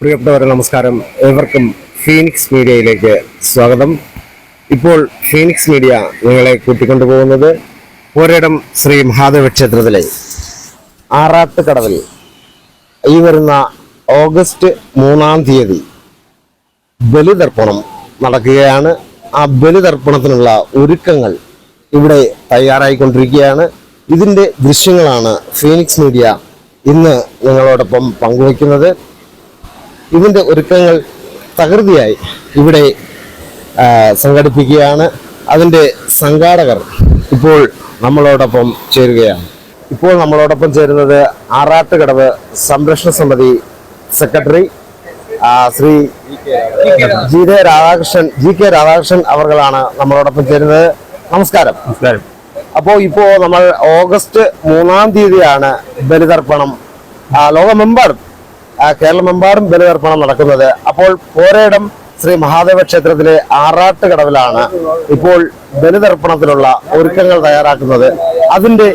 പ്രിയപ്പെട്ടവരെ നമസ്കാരം. ഏവർക്കും ഫീനിക്സ് മീഡിയയിലേക്ക് സ്വാഗതം. ഇപ്പോൾ ഫീനിക്സ് മീഡിയ നിങ്ങളെ കൂട്ടിക്കൊണ്ടുപോകുന്നത് ഒരിടം ശ്രീ മഹാദേവ ക്ഷേത്രത്തിലെ ആറാട്ട് കടവിൽ ഈ വരുന്ന ഓഗസ്റ്റ് മൂന്നാം തീയതി ബലിതർപ്പണം നടക്കുകയാണ്. ആ ബലിതർപ്പണത്തിനുള്ള ഒരുക്കങ്ങൾ ഇവിടെ തയ്യാറായിക്കൊണ്ടിരിക്കുകയാണ്. ഇതിന്റെ ദൃശ്യങ്ങളാണ് ഫീനിക്സ് മീഡിയ ഇന്ന് നിങ്ങളോടൊപ്പം പങ്കുവയ്ക്കുന്നത്. ഇതിന്റെ ഒരുക്കങ്ങൾ തകൃതിയായി. ഇവിടെ സംഘടിപ്പിക്കുകയാണ്. അതിന്റെ സംഘാടകർ ഇപ്പോൾ നമ്മളോടൊപ്പം ചേരുകയാണ്. ഇപ്പോൾ നമ്മളോടൊപ്പം ചേരുന്നത് ആറാട്ടുകടവ് സംരക്ഷണ സമിതി secretary Shri G K Radhakrishnan G K Radhakrishnan അവർകളാണ് നമ്മളോടൊപ്പം ചേരുന്നത്. നമസ്കാരം. നമസ്കാരം. അപ്പോൾ ഇപ്പോൾ നമ്മൾ ഓഗസ്റ്റ് മൂന്നാം തീയതിയാണ് ബലിതർപ്പണം. ലോകമെമ്പാടും കേരളമെമ്പാടും ബലിതർപ്പണം നടക്കുന്നത്. അപ്പോൾ പോരയിടം ശ്രീ മഹാദേവ ക്ഷേത്രത്തിലെ ആറാട്ട് കടവിലാണ് ഇപ്പോൾ ബലിതർപ്പണത്തിനുള്ള ഒരുക്കങ്ങൾ തയ്യാറാക്കുന്നത്. അതിന്റെ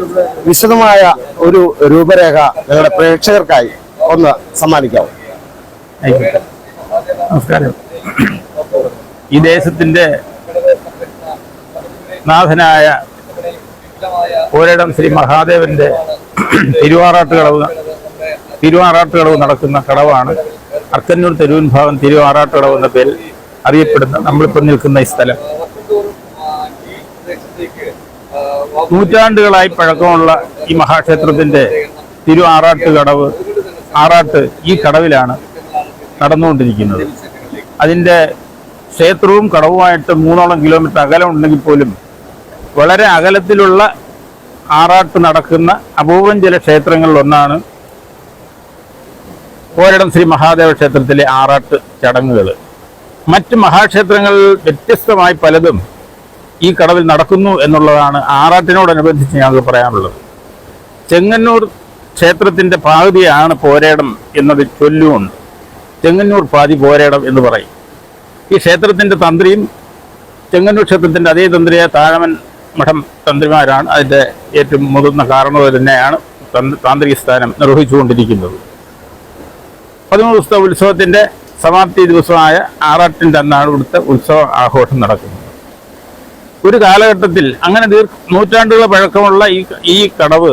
വിശദമായ ഒരു രൂപരേഖ ഞങ്ങളുടെ പ്രേക്ഷകർക്കായി ഒന്ന് സമ്മാനിക്കാവും. നമസ്കാരം. ഈ ദേശത്തിന്റെ നാഥനായ ഒരിടം ശ്രീ മഹാദേവന്റെ തിരുവാറാട്ട് കടവ് തിരുവാറാട്ട് കടവ് നടക്കുന്ന കടവാണ്. അർക്കന്നൂർ തെരുവൻ ഭാഗം തിരുവാറാട്ട് കടവ് എന്ന പേരിൽ അറിയപ്പെടുന്ന നമ്മളിപ്പോൾ നിൽക്കുന്ന ഈ സ്ഥലം. നൂറ്റാണ്ടുകളായി പഴക്കമുള്ള ഈ മഹാക്ഷേത്രത്തിന്റെ തിരു ആറാട്ട് കടവ് ആറാട്ട് ഈ കടവിലാണ് നടന്നുകൊണ്ടിരിക്കുന്നത്. അതിന്റെ ക്ഷേത്രവും കടവുമായിട്ട് മൂന്നോളം കിലോമീറ്റർ അകലം ഉണ്ടെങ്കിൽ പോലും വളരെ അകലത്തിലുള്ള ആറാട്ട് നടക്കുന്ന അപൂർവം ചില ഒന്നാണ് ഓരിടം ശ്രീ മഹാദേവ ക്ഷേത്രത്തിലെ ആറാട്ട് ചടങ്ങുകൾ. മറ്റ് മഹാക്ഷേത്രങ്ങളിൽ വ്യത്യസ്തമായി പലതും ഈ കടവിൽ നടക്കുന്നു എന്നുള്ളതാണ് ആറാട്ടിനോടനുബന്ധിച്ച് ഞങ്ങൾക്ക് പറയാനുള്ളത്. ചെങ്ങന്നൂർ ക്ഷേത്രത്തിന്റെ പാതിയാണ് പോരേടം എന്നത് ചൊല്ലുമുണ്ട് ചെങ്ങന്നൂർ പാതി പോരേടം എന്ന് പറയും. ഈ ക്ഷേത്രത്തിന്റെ തന്ത്രിയും ചെങ്ങന്നൂർ ക്ഷേത്രത്തിന്റെ അതേ തന്ത്രിയായ താഴമൻ മഠം തന്ത്രിമാരാണ്. അതിന്റെ ഏറ്റവും മുതിർന്ന കാരണവർ തന്നെയാണ് തന്ത്ര- താന്ത്രിക സ്ഥാനം നിർവഹിച്ചുകൊണ്ടിരിക്കുന്നത്. പതിമൂന്ന് ദിവസത്തെ ഉത്സവത്തിന്റെ സമാപ്തി ദിവസമായ ആറാട്ടിന്റെ അന്നാണ് ഇവിടുത്തെ ഉത്സവ ആഘോഷം നടക്കുന്നത് ഒരു കാലഘട്ടത്തിൽ അങ്ങനെ ദീർ നൂറ്റാണ്ടുകൾ പഴക്കമുള്ള ഈ ഈ കടവ്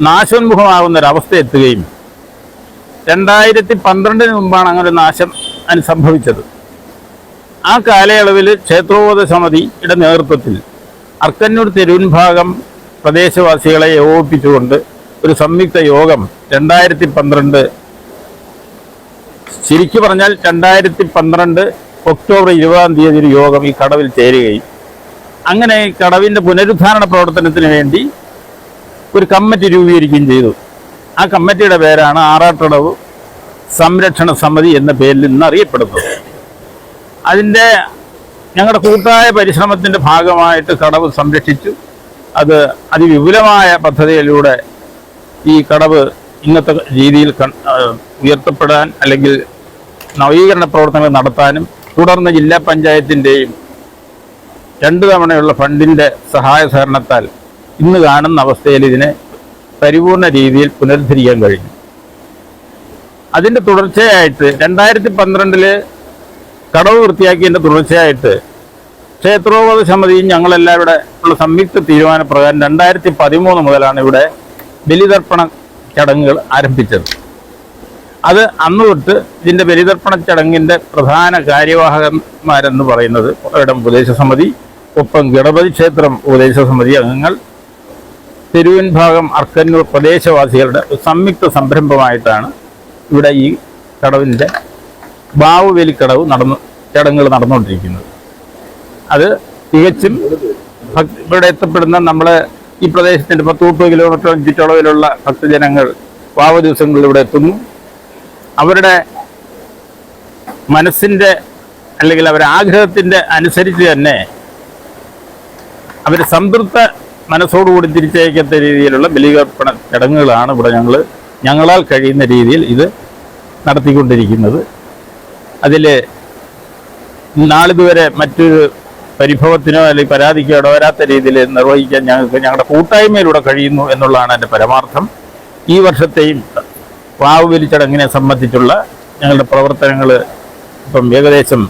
നാശോന്മുഖമാകുന്ന ഒരവസ്ഥ എത്തുകയും രണ്ടായിരത്തി പന്ത്രണ്ടിന് മുമ്പാണ് അങ്ങനെ നാശം സംഭവിച്ചത് ആ കാലയളവിൽ ക്ഷേത്രോപത സമിതിയുടെ നേതൃത്വത്തിൽ അർക്കന്നൂർ തെരുവിൻഭാഗം പ്രദേശവാസികളെ ഏകോപിപ്പിച്ചുകൊണ്ട് ഒരു സംയുക്ത യോഗം രണ്ടായിരത്തി പന്ത്രണ്ട് ശരിക്കു പറഞ്ഞാൽ രണ്ടായിരത്തി പന്ത്രണ്ട് ഒക്ടോബർ ഇരുപതാം തീയതി ഒരു യോഗം ഈ കടവിൽ ചേരുകയും അങ്ങനെ ഈ കടവിന്റെ പുനരുദ്ധാരണ പ്രവർത്തനത്തിന് വേണ്ടി ഒരു കമ്മിറ്റി രൂപീകരിക്കുകയും ചെയ്തു. ആ കമ്മിറ്റിയുടെ പേരാണ് ആറാട്ടടവ് സംരക്ഷണ സമിതി എന്ന പേരിൽ ഇന്ന് അറിയപ്പെടുന്നത്. അതിന്റെ ഞങ്ങളുടെ കൂട്ടായ പരിശ്രമത്തിന്റെ ഭാഗമായിട്ട് കടവ് സംരക്ഷിച്ചു. അത് അതിവിപുലമായ പദ്ധതിയിലൂടെ ഈ കടവ് ഇന്നത്തെ രീതിയിൽ ഉയർത്തപ്പെടാൻ അല്ലെങ്കിൽ നവീകരണ പ്രവർത്തനങ്ങൾ നടത്താനും തുടർന്ന് ജില്ലാ പഞ്ചായത്തിന്റെയും രണ്ടു തവണയുള്ള ഫണ്ടിന്റെ സഹായ സഹകരണത്താൽ ഇന്ന് കാണുന്ന അവസ്ഥയിൽ ഇതിനെ പരിപൂർണ രീതിയിൽ പുനരുദ്ധരിക്കാൻ കഴിഞ്ഞു അതിന്റെ തുടർച്ചയായിട്ട് രണ്ടായിരത്തി പന്ത്രണ്ടിൽ കടവ് വൃത്തിയാക്കിയതിന്റെ തുടർച്ചയായിട്ട് ക്ഷേത്രോപത സമിതിയും ഞങ്ങളെല്ലാവരുടെ ഉള്ള സംയുക്ത തീരുമാനപ്രകാരം രണ്ടായിരത്തി പതിമൂന്ന് മുതലാണ് ഇവിടെ ബലിതർപ്പണ ചടങ്ങുകൾ ആരംഭിച്ചത്. അത് അന്ന് തൊട്ട് ഇതിന്റെ ബലിതർപ്പണ ചടങ്ങിന്റെ പ്രധാന കാര്യവാഹകന്മാരെന്ന് പറയുന്നത് ഇടം ഉപദേശ സമിതി ഒപ്പം ഗണപതി ക്ഷേത്രം ഉപദേശ സമിതി അംഗങ്ങൾ തെരുവൻ ഭാഗം അർക്കന്നൂർ പ്രദേശവാസികളുടെ സംയുക്ത സംരംഭമായിട്ടാണ് ഇവിടെ ഈ കടവിന്റെ ബാവുവേലിക്കടവ് നടന്നു ചടങ്ങുകൾ നടന്നുകൊണ്ടിരിക്കുന്നത്. അത് തികച്ചും ഇവിടെ എത്തപ്പെടുന്ന നമ്മളെ ഈ പ്രദേശത്തിന്റെ പത്ത് കിലോമീറ്റർ ചുറ്റളവിലുള്ള ഭക്തജനങ്ങൾ വാവ ദിവസങ്ങളിൽ ഇവിടെ എത്തുന്നു. അവരുടെ മനസ്സിന്റെ അല്ലെങ്കിൽ അവരുടെ ആഗ്രഹത്തിന്റെ അനുസരിച്ച് തന്നെ അവർ സംതൃപ്ത മനസ്സോടുകൂടി തിരിച്ചയക്കത്ത രീതിയിലുള്ള ബലികർപ്പണ ചടങ്ങുകളാണ് ഇവിടെ ഞങ്ങൾ ഞങ്ങളാൽ കഴിയുന്ന രീതിയിൽ ഇത് നടത്തിക്കൊണ്ടിരിക്കുന്നത്. അതിൽ നാളിതുവരെ മറ്റൊരു പരിഭവത്തിനോ അല്ലെങ്കിൽ പരാതിക്കോ ഇടവരാത്ത രീതിയിൽ നിർവഹിക്കാൻ ഞങ്ങൾക്ക് ഞങ്ങളുടെ കൂട്ടായ്മയിലൂടെ കഴിയുന്നു എന്നുള്ളതാണ് എന്റെ പരമാർത്ഥം. ഈ വർഷത്തെയും വാവുബലി ചടങ്ങിനെ സംബന്ധിച്ചുള്ള ഞങ്ങളുടെ പ്രവർത്തനങ്ങൾ ഇപ്പം ഏകദേശം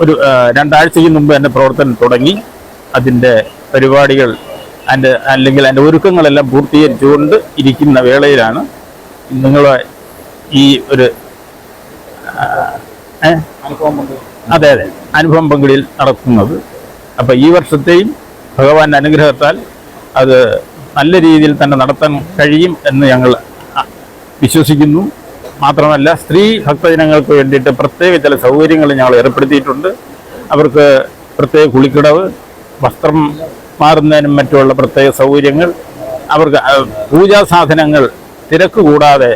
ഒരു രണ്ടാഴ്ചയ്ക്ക് മുമ്പ് എന്റെ പ്രവർത്തനം തുടങ്ങി. അതിന്റെ പരിപാടികൾ അതിന്റെ അല്ലെങ്കിൽ അതിന്റെ ഒരുക്കങ്ങളെല്ലാം പൂർത്തീകരിച്ചുകൊണ്ട് ഇരിക്കുന്ന വേളയിലാണ് നിങ്ങളെ ഈ ഒരു അതെ അതെ. അനുഭവം പങ്കിടിയിൽ നടക്കുന്നത് അപ്പം ഈ വർഷത്തെയും ഭഗവാന്റെ അനുഗ്രഹത്താൽ അത് നല്ല രീതിയിൽ തന്നെ നടത്താൻ കഴിയും എന്ന് ഞങ്ങൾ വിശ്വസിക്കുന്നു. മാത്രമല്ല സ്ത്രീ ഭക്തജനങ്ങൾക്ക് വേണ്ടിയിട്ട് പ്രത്യേക ചില സൗകര്യങ്ങൾ ഞങ്ങൾ ഏർപ്പെടുത്തിയിട്ടുണ്ട്. അവർക്ക് പ്രത്യേക കുളിക്കിടവ് വസ്ത്രം മാറുന്നതിനും മറ്റുള്ള പ്രത്യേക സൗകര്യങ്ങൾ അവർക്ക് പൂജാ സാധനങ്ങൾ തിരക്ക് കൂടാതെ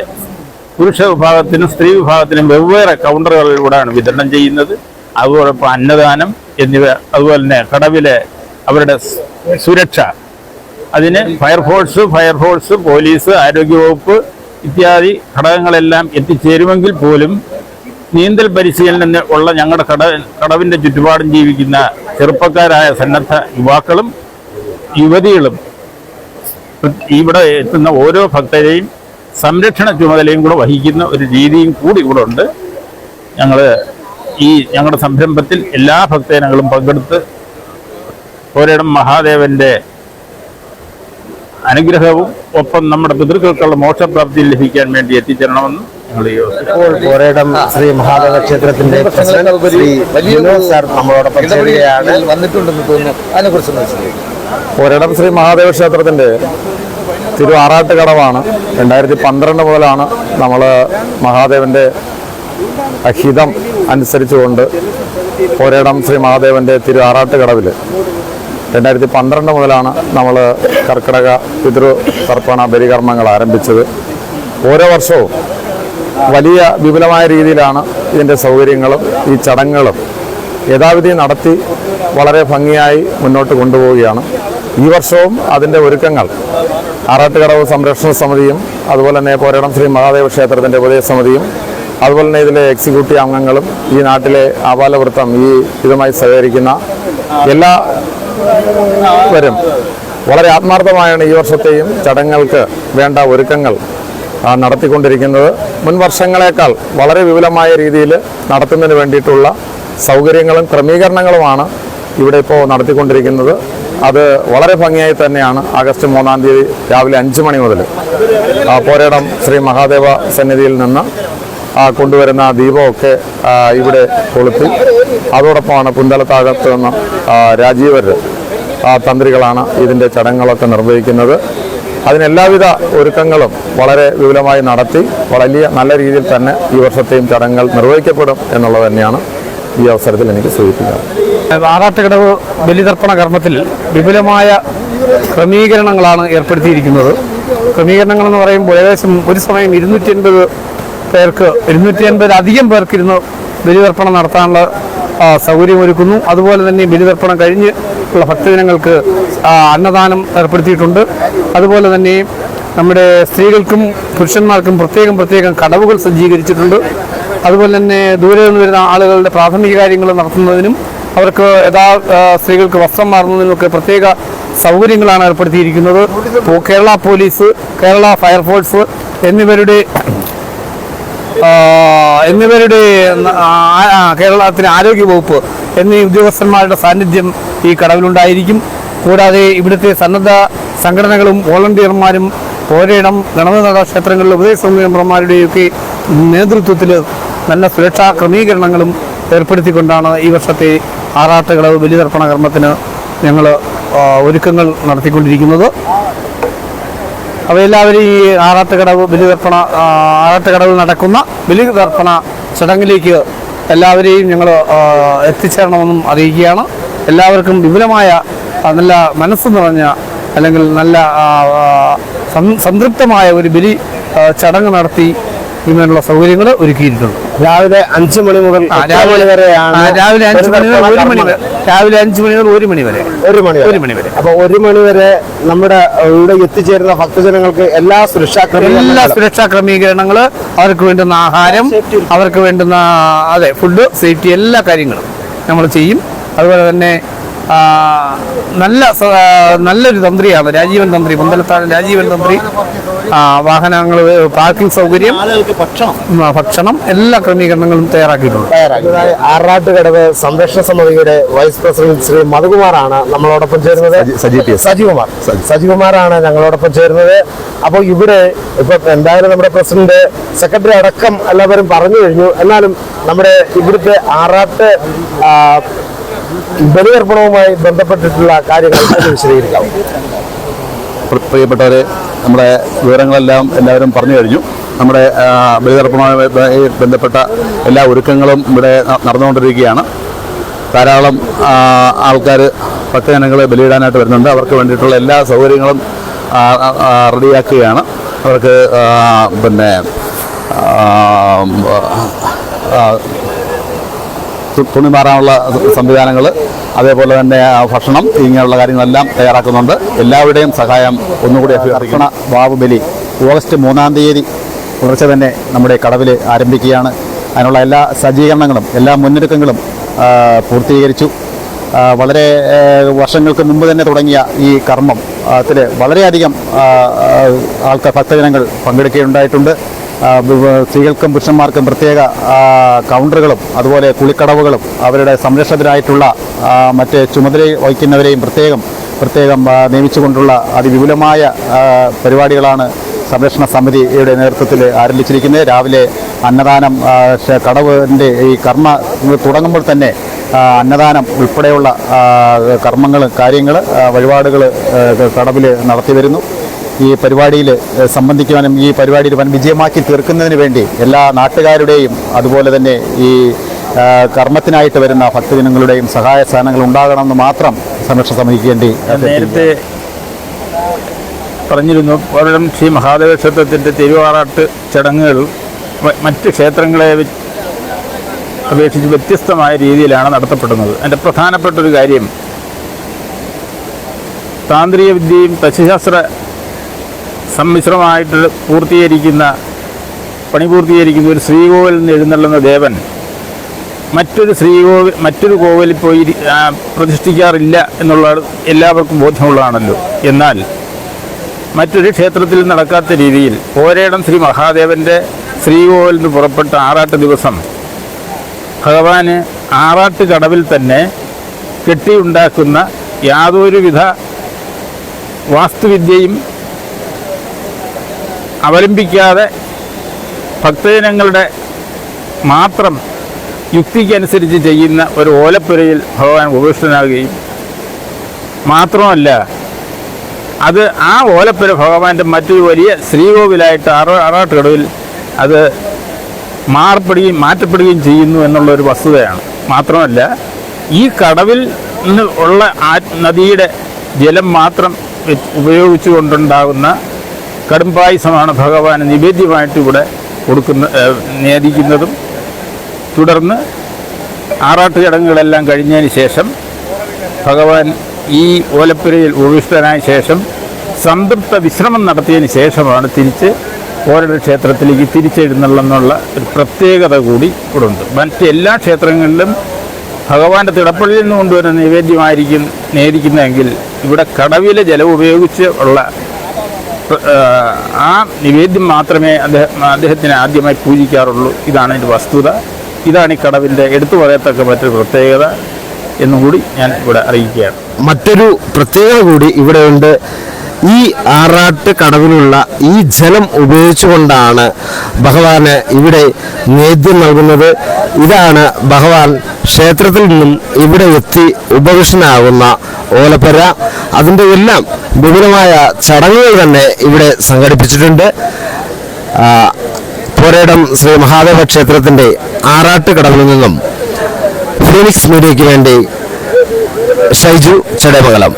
പുരുഷ വിഭാഗത്തിനും സ്ത്രീ വിഭാഗത്തിനും വെവ്വേറെ കൗണ്ടറുകളിലൂടെയാണ് വിതരണം ചെയ്യുന്നത്. അതുപോലെ അന്നദാനം എന്നിവ അതുപോലെ തന്നെ കടവിലെ അവരുടെ സുരക്ഷ. അതിന് ഫയർഫോഴ്സ് ഫയർഫോഴ്സ് പോലീസ് ആരോഗ്യവകുപ്പ് ഇത്യാദി ഘടകങ്ങളെല്ലാം എത്തിച്ചേരുമെങ്കിൽ പോലും നീന്തൽ പരിശീലനം ഉള്ള ഞങ്ങളുടെ കട കടവിന്റെ ചുറ്റുപാടും ജീവിക്കുന്ന ചെറുപ്പക്കാരായ സന്നദ്ധ യുവാക്കളും യുവതികളും ഇവിടെ എത്തുന്ന ഓരോ ഭക്തരെയും സംരക്ഷണ ചുമതലയും കൂടെ വഹിക്കുന്ന ഒരു രീതിയും കൂടി ഇവിടെ ഉണ്ട്. ഞങ്ങൾ ഈ ഞങ്ങളുടെ സംരംഭത്തിൽ എല്ലാ ഭക്തജനങ്ങളും പങ്കെടുത്ത് ഒരിടം മഹാദേവന്റെ അനുഗ്രഹവും ഒപ്പം നമ്മുടെ പിതൃക്കൾക്കുള്ള മോക്ഷപ്രാപ്തി ലഭിക്കാൻ വേണ്ടി എത്തിച്ചേരണമെന്ന് ഇപ്പോൾ പോരേടം ശ്രീ മഹാദേവ ക്ഷേത്രത്തിന്റെ പ്രസിഡന്റ് ശ്രീ വിനോദ് സാർ നമ്മളോടൊപ്പം ചേരുകയാണ്. വന്നിട്ടുണ്ടെന്ന് തോന്നുന്നു. അതിനെക്കുറിച്ച് ഒരിടം ശ്രീ മഹാദേവ ക്ഷേത്രത്തിന്റെ തിരു ആറാട്ട് കടവാണ് രണ്ടായിരത്തി പന്ത്രണ്ട് മുതലാണ് നമ്മൾ മഹാദേവന്റെ അഹിതം അനുസരിച്ചുകൊണ്ട് പോരേടം ശ്രീ മഹാദേവന്റെ തിരു ആറാട്ട് കടവിൽ രണ്ടായിരത്തി പന്ത്രണ്ട് മുതലാണ് നമ്മൾ കർക്കിടക പിതൃ തർപ്പണ ബലികർമ്മങ്ങൾ ആരംഭിച്ചത്. ഓരോ വർഷവും വലിയ വിപുലമായ രീതിയിലാണ് ഇതിന്റെ സൗകര്യങ്ങളും ഈ ചടങ്ങുകളും യഥാവിധി നടത്തി വളരെ ഭംഗിയായി മുന്നോട്ട് കൊണ്ടുപോവുകയാണ്. ഈ വർഷവും അതിന്റെ ഒരുക്കങ്ങൾ ആറാട്ടുകടവ് സംരക്ഷണ സമിതിയും അതുപോലെ തന്നെ പോരാടം ശ്രീ മഹാദേവ ക്ഷേത്രത്തിന്റെ ഉപദേശ സമിതിയും അതുപോലെ തന്നെ ഇതിലെ എക്സിക്യൂട്ടീവ് അംഗങ്ങളും ഈ നാട്ടിലെ ആപാലവൃത്തം ഈ ഇതുമായി സഹകരിക്കുന്ന എല്ലാ വരും. വളരെ ആത്മാർത്ഥമായാണ് ഈ വർഷത്തെയും ചടങ്ങുകൾക്ക് വേണ്ട ഒരുക്കങ്ങൾ നടത്തിക്കൊണ്ടിരിക്കുന്നത്. മുൻ വർഷങ്ങളെക്കാൾ വളരെ വിപുലമായ രീതിയിൽ നടത്തുന്നതിന് വേണ്ടിയിട്ടുള്ള സൗകര്യങ്ങളും ക്രമീകരണങ്ങളുമാണ് ഇവിടെ ഇപ്പോൾ നടത്തിക്കൊണ്ടിരിക്കുന്നത്. അത് വളരെ ഭംഗിയായി തന്നെയാണ് ആഗസ്റ്റ് മൂന്നാം തീയതി രാവിലെ അഞ്ച് മണി മുതൽ പോരേടം ശ്രീ മഹാദേവ സന്നിധിയിൽ നിന്ന് കൊണ്ടുവരുന്ന ദീപമൊക്കെ ഇവിടെ കൊളുത്തി. അതോടൊപ്പമാണ് പുന്തലത്താകത്ത് നിന്ന് രാജീവർ തന്ത്രികളാണ് ഇതിന്റെ ചടങ്ങുകളൊക്കെ നിർവഹിക്കുന്നത്. അതിനെല്ലാവിധ ഒരുക്കങ്ങളും വളരെ വിപുലമായി നടത്തി വലിയ നല്ല രീതിയിൽ തന്നെ ഈ വർഷത്തെയും ചടങ്ങുകൾ നിർവഹിക്കപ്പെടും എന്നുള്ളത് തന്നെയാണ് ഈ അവസരത്തിൽ എനിക്ക് സൂചിപ്പിക്കുന്നത്. ആറാട്ടുകടവ് ബലിതർപ്പണ കർമ്മത്തിൽ വിപുലമായ ക്രമീകരണങ്ങളാണ് ഏർപ്പെടുത്തിയിരിക്കുന്നത്. ക്രമീകരണങ്ങൾ എന്ന് പറയുമ്പോൾ ഏകദേശം ഒരു സമയം ഇരുന്നൂറ്റി അൻപത് പേർക്ക് ഇരുന്നൂറ്റി അൻപതിലധികം പേർക്കിരുന്ന് ബലിതർപ്പണം നടത്താനുള്ള സൗകര്യമൊരുക്കുന്നു. അതുപോലെ തന്നെ ബലിതർപ്പണം കഴിഞ്ഞ് ഉള്ള ഭക്തജനങ്ങൾക്ക് അന്നദാനം ഏർപ്പെടുത്തിയിട്ടുണ്ട്. അതുപോലെ തന്നെ നമ്മുടെ സ്ത്രീകൾക്കും പുരുഷന്മാർക്കും പ്രത്യേകം പ്രത്യേകം കടവുകൾ സജ്ജീകരിച്ചിട്ടുണ്ട്. അതുപോലെ തന്നെ ദൂരെ നിന്ന് വരുന്ന ആളുകളുടെ പ്രാഥമിക കാര്യങ്ങൾ നടത്തുന്നതിനും അവർക്ക് യഥാ സ്ത്രീകൾക്ക് വസ്ത്രം മാറുന്നതിനുമൊക്കെ പ്രത്യേക സൗകര്യങ്ങളാണ് ഏർപ്പെടുത്തിയിരിക്കുന്നത്. കേരള പോലീസ് കേരള ഫയർഫോഴ്സ് എന്നിവരുടെ എന്നിവരുടെ കേരളത്തിന് ആരോഗ്യ വകുപ്പ് എന്നീ ഉദ്യോഗസ്ഥന്മാരുടെ സാന്നിധ്യം ഈ കടവിലുണ്ടായിരിക്കും. കൂടാതെ ഇവിടുത്തെ സന്നദ്ധ സംഘടനകളും വോളണ്ടിയർമാരും പോരേണം ഗണപതി ക്ഷേത്രങ്ങളിലെ ഉപദേശ മെമ്പർമാരുടെയൊക്കെ നേതൃത്വത്തിൽ നല്ല സുരക്ഷാ ക്രമീകരണങ്ങളും ഏർപ്പെടുത്തിക്കൊണ്ടാണ് ഈ വർഷത്തെ ആറാട്ടുകളവ് ബലിതർപ്പണ കർമ്മത്തിന് ഞങ്ങൾ ഒരുക്കങ്ങൾ നടത്തിക്കൊണ്ടിരിക്കുന്നത്. അപ്പോൾ എല്ലാവരും ഈ ആറാട്ടുകടവ് ബലിതർപ്പണ ആറാട്ടുകടവിൽ നടക്കുന്ന ബലിതർപ്പണ ചടങ്ങിലേക്ക് എല്ലാവരെയും ഞങ്ങൾ എത്തിച്ചേരണമെന്നും അറിയിക്കുകയാണ്. എല്ലാവർക്കും വിപുലമായ നല്ല മനസ്സ് നിറഞ്ഞ അല്ലെങ്കിൽ നല്ല സംതൃപ്തമായ ഒരു ബലി ചടങ്ങ് നടത്തി ഇങ്ങനെയുള്ള സൗകര്യങ്ങൾ ഒരുക്കിയിട്ടുണ്ട്. രാവിലെ അഞ്ചു മണി മുതൽ രാവിലെ മണി വരെയാണ് ആ, രാവിലെ അഞ്ച് മണി മുതൽ ഒരു മണി വരെ രാവിലെ അഞ്ച് മണി മുതൽ ഒരു മണി വരെ. ഒരു മണി ഒരു മണി വരെ. അപ്പൊ ഒരു മണി വരെ നമ്മുടെ ഇവിടെ എത്തിച്ചേരുന്ന ഭക്തജനങ്ങൾക്ക് എല്ലാ സുരക്ഷാ എല്ലാ സുരക്ഷാ ക്രമീകരണങ്ങൾ അവർക്ക് വേണ്ടുന്ന ആഹാരം അവർക്ക് വേണ്ടുന്ന അതെ ഫുഡ് സേഫ്റ്റി എല്ലാ കാര്യങ്ങളും നമ്മൾ ചെയ്യും. അതുപോലെ തന്നെ നല്ല നല്ലൊരു തന്ത്രിയാണ്. രാജീവൻ തന്ത്രി മുന്തലത്താണ് രാജീവൻ തന്ത്രി. ആ, വാഹനങ്ങൾ പാർക്കിംഗ് സൗകര്യം ഭക്ഷണം. എല്ലാ ക്രമീകരണങ്ങളും തയ്യാറാക്കിയിട്ടുണ്ട്. ആറാട്ട് ആറാട്ടുകടവ് സംരക്ഷണ സമിതിയുടെ വൈസ് പ്രസിഡന്റ് ശ്രീ മധുകുമാറാണ് നമ്മളോടൊപ്പം ചേരുന്നത്. Saji P S. സജികുമാർ. സജികുമാറാണ് ഞങ്ങളോടൊപ്പം ചേരുന്നത്. അപ്പോൾ ഇവിടെ ഇപ്പൊ എന്തായാലും നമ്മുടെ പ്രസിഡന്റ് സെക്രട്ടറി അടക്കം എല്ലാവരും പറഞ്ഞു കഴിഞ്ഞു. എന്നാലും നമ്മുടെ ഇവിടുത്തെ ആറാട്ട് ബലിയർപ്പണവുമായി ബന്ധപ്പെട്ടിട്ടുള്ള കാര്യങ്ങൾ വിശദീകരിക്കാം. പ്രി- പ്രിയപ്പെട്ടവരെ നമ്മുടെ വിവരങ്ങളെല്ലാം എല്ലാവരും പറഞ്ഞു കഴിഞ്ഞു. നമ്മുടെ ബലിതർപ്പണവുമായി ബന്ധപ്പെട്ട എല്ലാ ഒരുക്കങ്ങളും ഇവിടെ നടന്നുകൊണ്ടിരിക്കുകയാണ്. ധാരാളം ആൾക്കാർ ഭക്തജനങ്ങൾ ബലിയിടാനായിട്ട് വരുന്നുണ്ട്. അവർക്ക് വേണ്ടിയിട്ടുള്ള എല്ലാ സൗകര്യങ്ങളും റെഡിയാക്കുകയാണ്. അവർക്ക് പിന്നെ തുണി മാറാനുള്ള സംവിധാനങ്ങൾ അതേപോലെ തന്നെ ഭക്ഷണം ഇങ്ങനെയുള്ള കാര്യങ്ങളെല്ലാം തയ്യാറാക്കുന്നുണ്ട്. എല്ലാവരുടെയും സഹായം ഒന്നുകൂടി അഭ്യർത്ഥിക്കണ വാവ് ബലി ഓഗസ്റ്റ് മൂന്നാം തീയതി പുലർച്ചെ തന്നെ നമ്മുടെ കടവിൽ ആരംഭിക്കുകയാണ്. അതിനുള്ള എല്ലാ സജ്ജീകരണങ്ങളും എല്ലാ മുന്നൊരുക്കങ്ങളും പൂർത്തീകരിച്ചു. വളരെ വർഷങ്ങൾക്ക് മുമ്പ് തന്നെ തുടങ്ങിയ ഈ കർമ്മം അതിൽ വളരെയധികം ആൾക്കാർ ഭക്തജനങ്ങൾ പങ്കെടുക്കുകയുണ്ടായിട്ടുണ്ട്. സ്ത്രീകൾക്കും പുരുഷന്മാർക്കും പ്രത്യേക കൗണ്ടറുകളും അതുപോലെ കുളിക്കടവുകളും അവരുടെ സംരക്ഷകരായിട്ടുള്ള മറ്റ് ചുമതല വഹിക്കുന്നവരെയും പ്രത്യേകം പ്രത്യേകം നിയമിച്ചുകൊണ്ടുള്ള അതിവിപുലമായ പരിപാടികളാണ് സംരക്ഷണ സമിതിയുടെ നേതൃത്വത്തിൽ ആരംഭിച്ചിരിക്കുന്നത്. രാവിലെ അന്നദാനം കടവിന്റെ ഈ കർമ്മ തുടങ്ങുമ്പോൾ തന്നെ അന്നദാനം ഉൾപ്പെടെയുള്ള കർമ്മങ്ങൾ കാര്യങ്ങൾ വഴിപാടുകൾ കടവിൽ നടത്തി വരുന്നു. ഈ പരിപാടിയിൽ സംബന്ധിക്കുവാനും ഈ പരിപാടിയിൽ വൻ വിജയമാക്കി തീർക്കുന്നതിന് വേണ്ടി എല്ലാ നാട്ടുകാരുടെയും അതുപോലെ തന്നെ ഈ കർമ്മത്തിനായിട്ട് വരുന്ന ഭക്തജനങ്ങളുടെയും സഹായ സ്ഥാനങ്ങൾ ഉണ്ടാകണമെന്ന് മാത്രം സംരക്ഷണ സമിതിക്ക് വേണ്ടി നേരത്തെ പറഞ്ഞിരുന്നു ഒരിടം ശ്രീ മഹാദേവ ക്ഷേത്രത്തിന്റെ തിരുവാറാട്ട് ചടങ്ങുകൾ മറ്റ് ക്ഷേത്രങ്ങളെ അപേക്ഷിച്ച് വ്യത്യസ്തമായ രീതിയിലാണ് നടത്തപ്പെടുന്നത്. അതിന്റെ പ്രധാനപ്പെട്ട ഒരു കാര്യം താന്ത്രിക വിദ്യയും തച്ചുശാസ്ത്ര സമ്മിശ്രമായിട്ട് പൂർത്തീകരിക്കുന്ന പണി പൂർത്തീകരിക്കുന്ന ഒരു ശ്രീകോവിൽ നിന്ന് എഴുന്നള്ളുന്ന ദേവൻ മറ്റൊരു ശ്രീകോവിൽ മറ്റൊരു കോവിലിൽ പോയി പ്രതിഷ്ഠിക്കാറില്ല എന്നുള്ള എല്ലാവർക്കും ബോധ്യമുള്ളതാണല്ലോ. എന്നാൽ മറ്റൊരു ക്ഷേത്രത്തിൽ നടക്കാത്ത രീതിയിൽ ഓരേടം ശ്രീ മഹാദേവന്റെ ശ്രീകോവിൽ നിന്ന് പുറപ്പെട്ട ആറാട്ട് ദിവസം ഭഗവാന് ആറാട്ട് കടവിൽ തന്നെ കെട്ടിയുണ്ടാക്കുന്ന യാതൊരുവിധ വാസ്തുവിദ്യയും അവലംബിക്കാതെ ഭക്തജനങ്ങളുടെ മാത്രം യുക്തിക്കനുസരിച്ച് ചെയ്യുന്ന ഒരു ഓലപ്പുരയിൽ ഭഗവാൻ ഉപവിഷ്ടനാകുകയും മാത്രമല്ല അത് ആ ഓലപ്പുര ഭഗവാന്റെ മറ്റൊരു വലിയ ശ്രീകോവിലായിട്ട് ആറ് ആറാട്ടുകടവിൽ അത് മാറപ്പെടുകയും മാറ്റപ്പെടുകയും ചെയ്യുന്നു എന്നുള്ള ഒരു വസ്തുതയാണ്. മാത്രമല്ല ഈ കടവിൽ നിന്ന് ഉള്ള ആ നദിയുടെ ജലം മാത്രം വെ- ഉപയോഗിച്ചുകൊണ്ടുണ്ടാകുന്ന കടുംപായസമാണ് ഭഗവാന് നിവേദ്യമായിട്ട് ഇവിടെ കൊടുക്കുന്ന നേദിക്കുന്നതും തുടർന്ന് ആറാട്ട് ചടങ്ങുകളെല്ലാം കഴിഞ്ഞതിന് ശേഷം ഭഗവാൻ ഈ ഓലപ്പുരയിൽ ഉപവിഷ്ടനായ ശേഷം സംതൃപ്ത വിശ്രമം നടത്തിയതിന് ശേഷമാണ് തിരിച്ച് ഓരോ ക്ഷേത്രത്തിലേക്ക് തിരിച്ചെഴുന്നള്ളെന്നുള്ള ഒരു പ്രത്യേകത കൂടി ഇവിടെ ഉണ്ട് മറ്റ് എല്ലാ ക്ഷേത്രങ്ങളിലും ഭഗവാന്റെ തിടപ്പള്ളിയിൽ നിന്ന് കൊണ്ടുവരുന്ന നിവേദ്യമായിരിക്കും നേരിക്കുന്നതെങ്കിൽ ഇവിടെ കടവിലെ ജലം ഉപയോഗിച്ച് ഉള്ള ആ നിവേദ്യം മാത്രമേ അദ്ദേഹം അദ്ദേഹത്തിന് ആദ്യമായി പൂജിക്കാറുള്ളൂ. ഇതാണ് അതിന്റെ വസ്തുത. ഇതാണ് ഈ കടവിന്റെ എടുത്തു പറയത്തക്ക മറ്റൊരു പ്രത്യേകത എന്നും കൂടി ഞാൻ ഇവിടെ അറിയിക്കുകയാണ്. മറ്റൊരു പ്രത്യേകത കൂടി ഇവിടെയുണ്ട് ഈ ആറാട്ട് കടവിലുള്ള ഈ ജലം ഉപയോഗിച്ചുകൊണ്ടാണ് ഭഗവാന് ഇവിടെ നേദ്യം നൽകുന്നത്. ഇതാണ് ഭഗവാൻ ക്ഷേത്രത്തിൽ നിന്നും ഇവിടെ എത്തി ഉപകൃഷ്ണനാകുന്ന ഓലപ്പര. അതിന്റെ എല്ലാം വിപുലമായ ചടങ്ങുകൾ തന്നെ ഇവിടെ സംഘടിപ്പിച്ചിട്ടുണ്ട്. പോരേടം ശ്രീ മഹാദേവ ക്ഷേത്രത്തിന്റെ ആറാട്ട് കടവിൽ നിന്നും ഫീനിക്സ് മീഡിയയ്ക്ക് വേണ്ടി ഷൈജു ചടയമംഗലം